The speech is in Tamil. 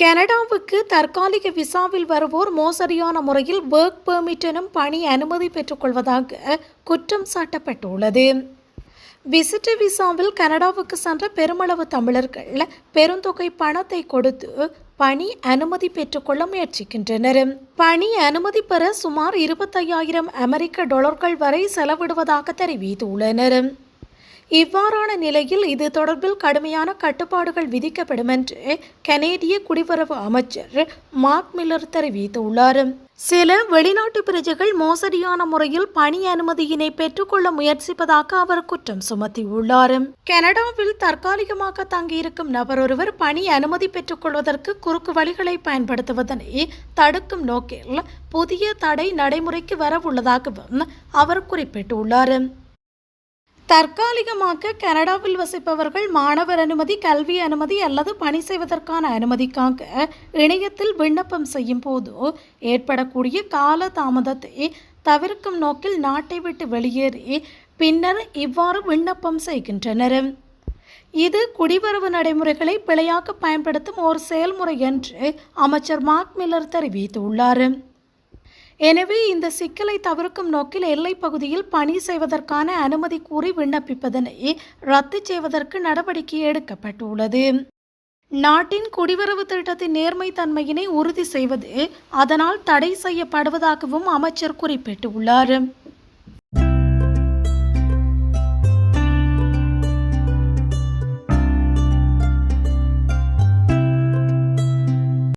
கனடாவுக்கு தற்காலிக விசாவில் வருவோர் மோசடியான முறையில் ஒர்க் பெர்மிட் எனும் பணி அனுமதி பெற்றுக்கொள்வதாக குற்றம் சாட்டப்பட்டுள்ளது. விசிட்டர் விசாவில் கனடாவுக்கு சென்ற பெருமளவு தமிழர்கள் பெருந்தொகை பணத்தை கொடுத்து பணி அனுமதி பெற்றுக்கொள்ள முயற்சிக்கின்றனர். பணி அனுமதி பெற சுமார் இருபத்தையாயிரம் அமெரிக்க டாலர்கள் வரை செலவிடுவதாக தெரிவித்துள்ளனர். இவ்வாறான நிலையில் இது தொடர்பில் கடுமையான கட்டுப்பாடுகள் விதிக்கப்படும் என்று கனேடிய குடிவரவு அமைச்சர் மார்க் மில்லர் தெரிவித்துள்ளார். சில வெளிநாட்டு பிரஜைகள் மோசடியான முறையில் பணி அனுமதியினை பெற்றுக்கொள்ள முயற்சிப்பதாக அவர் குற்றம் சுமத்தியுள்ளார். கனடாவில் தற்காலிகமாக தங்கியிருக்கும் நபர் ஒருவர் பணி அனுமதி பெற்றுக்கொள்வதற்கு குறுக்கு வழிகளை பயன்படுத்துவதனை தடுக்கும் நோக்கில் புதிய தடை நடைமுறைக்கு வரவுள்ளதாகவும் அவர் குறிப்பிட்டுள்ளார். தற்காலிகமாக கனடாவில் வசிப்பவர்கள் மாணவர் அனுமதி கல்வி அனுமதி அல்லது பணி செய்வதற்கான அனுமதிக்காக இணையத்தில் விண்ணப்பம் செய்யும் போது ஏற்படக்கூடிய கால தாமதத்தை தவிர்க்கும் நோக்கில் நாட்டை விட்டு வெளியேறி பின்னர் இவ்வாறு விண்ணப்பம் செய்கின்றனர். இது குடிவரவு நடைமுறைகளை பிழையாக பயன்படுத்தும் ஒரு செயல்முறை என்று அமைச்சர் மார்க் மில்லர் தெரிவித்துள்ளார். எனவே இந்த சிக்கலை தவிர்க்கும் நோக்கில் எல்லை பகுதியில் பணி செய்வதற்கான அனுமதி கூறி விண்ணப்பிப்பதனை ரத்து செய்வதற்கு நடவடிக்கை எடுக்கப்பட்டுள்ளது. நாட்டின் குடிவரவு திட்டத்தின் நேர்மை தன்மையினை உறுதி செய்வது அதனால் தடை செய்யப்படுவதாகவும் அமைச்சர் குறிப்பிட்டுள்ளார்.